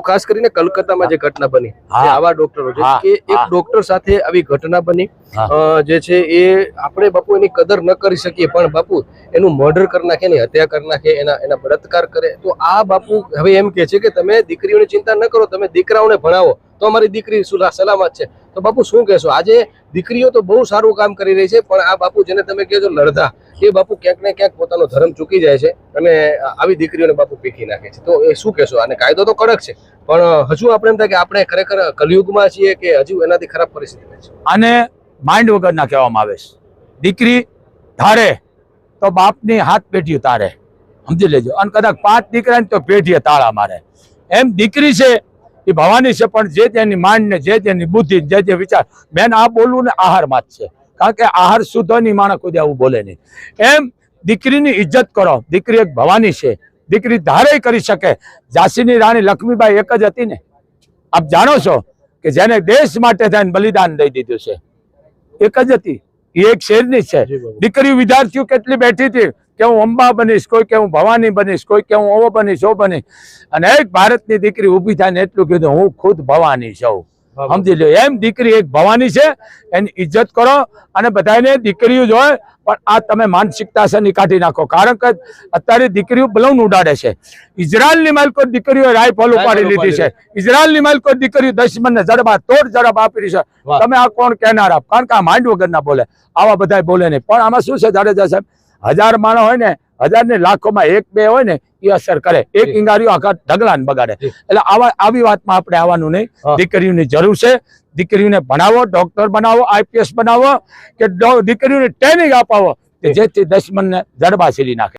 ખાસ કરીને કલકત્તામાં જે ઘટના બની આવા ડોક્ટરો છે કે એક ડોક્ટર સાથે આવી ઘટના બની. જે છે એ આપણે બાપુ એની કદર ન કરી શકીએ પણ બાપુ એનું મર્ડર કરી નાખે એની હત્યા કરી નાખે એના એના બળાત્કાર કરે. તો આ બાપુ હવે એમ કે છે કે તમે દીકરીઓની ચિંતા ન કરો તમે દીકરાઓને ભણાવો. તો અમારી દીકરી સુલા સલામત છે. તો બાપુ શું કહેશો? આજે દીકરીઓ તો બહુ સારું કામ કરી રહી છે, પણ આ બાપુ જેને તમે કહેજો લડધા એ બાપુ ક્યાંક ને ક્યાંક પોતાનો ધર્મ ચૂકી જાય છે અને આવી દીકરીઓને બાપુ પીખી નાખે છે. તો એ શું કહેશો? અને કાયદો તો કડક છે, પણ હજુ આપણે એમ થાય કે આપણે ખરેખર કલયુગમાં છીએ કે હજુ એનાથી ખરાબ પરિસ્થિતિ છે. આને માઇન્ડ વગરના કહેવામાં આવે છે. દીકરી ધારે તો બાપની હાથ પેઢી તારે. સમજી લેજો. અને કદાચ પાંચ દીકરા ને તો પેઢીએ તાળા મારે. એમ દીકરી છે એ ભવાની છે પણ જે તેની માંડ ને જે તેની બુદ્ધિ જે જે વિચાર બેન આ બોલવું ને આહારમાં જ છે. કારણ કે આહાર શુદ્ધ નહીં ની માણસ કોઈ આવું બોલે નહીં. એમ દીકરીની ઇજ્જત કરો. દીકરી એક ભવાની છે. દીકરી ધારે કરી શકે. ઝાંસીની રાણી લક્ષ્મીબાઈ એક જ હતી ને. આપ જાણો છો કે જેને દેશ માટે થઈને બલિદાન દઈ દીધું છે. એક જ હતી. એ એક શેરની છે. દીકરી વિદ્યાર્થીઓ કેટલી બેઠી હતી. કે હું અંબા બનીશ કોઈ કે હું ભવાની બનીશ કોઈ કે હું ઓવો બનીશ ઓ બનીશ. અને એક ભારતની દીકરી ઊભી થાય ને એટલું કીધું હું ખુદ ભવાની છું. સમજી લો એમ દીકરી એક ભવાની છે એની ઇજ્જત કરો અને બધાને દીકરીઓ જોય પણ આ તમે માનસિકતા છે ને કાઢી નાખો. કારણ કે અત્યારે દીકરીઓ બલૌન ઉડાડે છે. ઇઝરાયલની માલિકો દીકરીઓ રાઇફલ ઉપાડી લીધી છે. ઇઝરાયલની માલકો દીકરીઓ દુશ્મનને જડબા તોડ જડબ આપી છે. તમે આ કોણ કહેનાર? આપ કારણ કે આ માંડ વગરના બોલે. આવા બધા બોલે નહીં. પણ આમાં શું છે જાડેજા સાહેબ? હજાર માણસ હોય ને હજાર ને લાખોમાં એક બે હોય ને એ અસર કરે. એક. ઇંગારીઓ આખા ઢગલાને બગાડે. એટલે આવા આવી વાતમાં આપણે આવવાનું નહીં. દીકરીઓની જરૂર છે. દીકરીઓને ભણાવો ડોક્ટર બનાવો આઈપીએસ બનાવો કે દીકરીઓને ટ્રેનિંગ અપાવો કે જેથી દુશ્મનને જડબા સીલી નાખે.